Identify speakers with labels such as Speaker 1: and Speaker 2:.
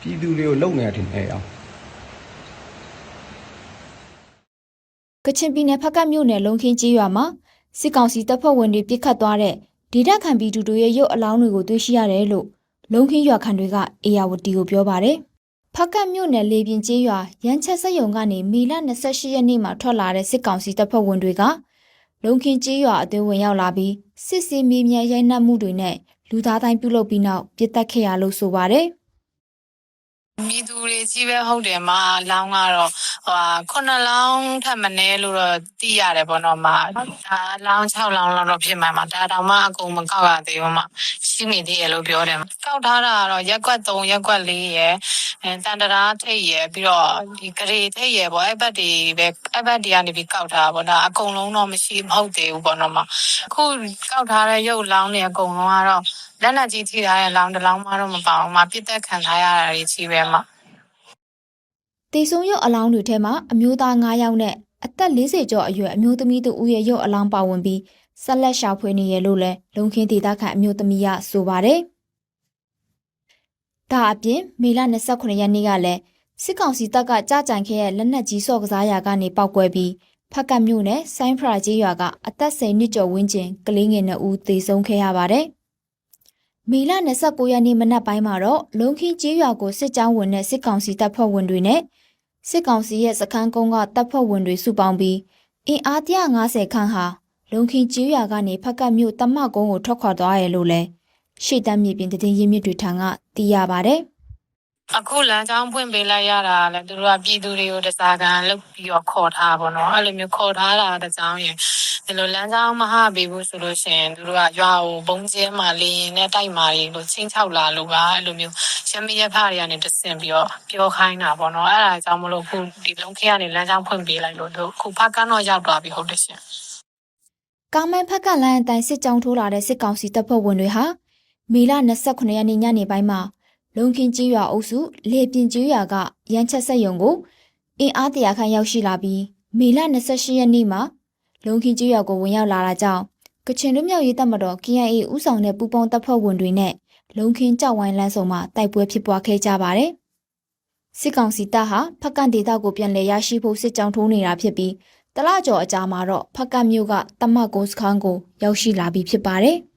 Speaker 1: ပြည်သူတွေကိုလုံနေတယ်နေအောင်
Speaker 2: ကချင်ပြည်နယ်ဖက်ကတ်မြို့နယ်လုံခင်းကြီးရွာမှာစစ်ကောင်စီတပ်ဖွဲ့ဝင်တွေပြစ်ခတ်သွားတဲ့ဒေတာခံပြည်သူတို့ရဲ့ရုပ်အလောင်းတွေကိုတွေ့ရှိရတယ်လို့လုံခင်းရွာခံတွေကအေယာဝတီကိုပြောပါတယ်။ဖက်ကတ်မြို့နယ်လေပြင်းကြီးရွာရန်ချက်စက်ယုံကနေမီလ28ရက်နေ့မှာထွက်လာတဲ့စစ်ကောင်စီတပ်ဖွဲ့ဝင်တွေကလုံခင်းကြီးရွာအသွင်ဝင်ရောက်လာပြီးစစ်စီမီမြရိုက်နှက်မှုတွေနဲ့လူသားတိုင်းပြုလုပ်ပြီးနောက်ပြစ်တက်ခဲ့ရလို့ဆိုပါတယ်။
Speaker 3: မိသူတွေကြီးပဲဟုတ်တယ်မလောင်းကတော့ဟိုဟာခုနှစ်လောင်းထပ်မနဲလို့တော့သိရတယ်ပေါ့နော်မဒါလောင်း6လောင်းလောက်တော့ဖြစ်မှာမဒါတောင်မှအကုန်မကောက်ရသေးဘူးမရှိနေသေးရလို့ပြောတယ်ကောက်ထားတာကတော့ရက်ကွက်3ရက်ကွက်4ရယ်အဲ တန်တရာထိတ်ရယ်ပြီးတော့ဒီဂရေထိတ်ရယ်ပေါ့အဲ့ဘက်တွေပဲအဲ့ဘက်တွေကနေပြီးကောက်ထားတာပေါ့ဒါအကုန်လုံးတော့မရှိမဟုတ်သေးဘူးပေါ့နော်မအခုကောက်ထားတဲ့ရုပ်လောင်းတွေအကုန်လုံးကတော့လက်နက်ကြီးထိထားတဲ့လောင်းတစ်လောင်းမှတော့မပါဘူးမပြစ်သက်ခံထားရတာတွေကြီးပဲမ
Speaker 2: တေဆုံးရုပ်အလောင်းတွေထဲမှာအမျိုးသား9ယောက်နဲ့အသက်40ကျော်အရွယ်အမျိုးသမီးတို့ဦးရဲ့ရုပ်အလောင်းပါဝင်ပြီးဆက်လက်ရှာဖွေနေရလို့လဲလုံခင်းဒေသခံအမျိုးသမီးကဆိုပါတယ်။ ဒါအပြင်မေလ29ရက်နေ့ကလည်းစစ်ကောင်စီတပ်ကကြာကြံခဲ့တဲ့လက်နက်ကြီးစော့ကစားရာကနေပောက်ကွဲပြီးဖက်ကတ်မြို့နယ်ဆိုင်းဖရာကြီးရွာကအသက်10နှစ်ကျော်ဝန်းကျင်ကလေးငယ်2ဦးသေဆုံးခဲ့ရပါတယ်။မေလ29ရက်နေ့မနက်ပိုင်းမှာတော့လုံခင်းကြီးရွာကိုစစ်ကြောင်းဝင်တဲ့စစ်ကောင်စီတပ်ဖွဲ့ဝင်တွေနဲ့စစ်ကောင်စီရဲ့စခန်းကုန်းကတပ်ဖွဲ့ဝင်တွေစုပေါင်းပြီးအင်အား150ခန့်ဟာလုံခင်းကျူးရွာကနေဖက်ကတ်မြို့တမကုန်းကိုထွက်ခွာသွားရလို့လဲ ရှေ့တန်းမြေပြင်တည်င်းရင်းမြစ်တွေထံကသိရပါတယ်
Speaker 3: အခုလမ်းကြောင်းဖွင့်ပေးလိုက်ရတာကလည်းသူတို့ကပြည်သူတွေကိုတစားကန်လုပ်ပြီးတော့ခေါ်ထားပါတော့အဲ့လိုမျိုးခေါ်ထားတာတစ်ကြောင်းရင်ဒီလိုလမ်းကြောင်းမဟပေးဘူးဆိုလို့ရှိရင်သူတို့ကရွာကိုဘုံကျဲမှလေရင်နဲ့တိုက်မာရီလို့ချင်းချောက်လာလို့ပါအဲ့လိုမျိုးရမရဖတွေကနေတဆင်ပြီးတော့ပြောခိုင်းတာပေါ့နော်အဲ့ဒါကြောင့်မလို့ခုဒီလုံးခေကနေလမ်းကြောင်းဖွင့်ပေးလိုက်လို့တို့ခုဖကန်းတော့ရောက်သွားပြီဟုတ်တယ်ရှင်။
Speaker 2: ကာမန်ဖက်ကတ်လမ်းအတိုင်းစစ်ကြောင်းထိုးလာတဲ့စစ်ကောင်စီတပ်ဖွဲ့ဝင်တွေဟာ မေလ29ရက်နေ့ညနေပိုင်းမှာလုံခင်းကြီးရွာအုပ်စုလေပြင်းကြီးရွာကရန်ချက်ဆက်ယုံကိုအင်အားတရာခန့်ရောက်ရှိလာပြီးမေလ28ရက်နေ့မှာလုံခင်းကြီးရွာကိုဝင်ရောက်လာတာကြောင့်ကချင်လူမျိုးရေးတပ်မတော် KIA ဦးဆောင်တဲ့ပူးပေါင်းတပ်ဖွဲ့ဝင်တွေနဲ့လုံခင်းကြောက်ဝိုင်းလမ်းဆောင်မှာတိုက်ပွဲဖြစ်ပွားခဲ့ကြပါတယ်။စစ်ကောင်စီတပ်ဟာဖက်ကန်ဒေသကိုပြန်လည်ရရှိဖို့စစ်ကြောင်းထိုးနေတာဖြစ်ပြီးတလကျော်အကြာမှာတော့ဖက်ကတ်မြို့ကတမတ်ကုန်းစခန်းကိုရောက်ရှိလာပြီဖြစ်ပါတယ်။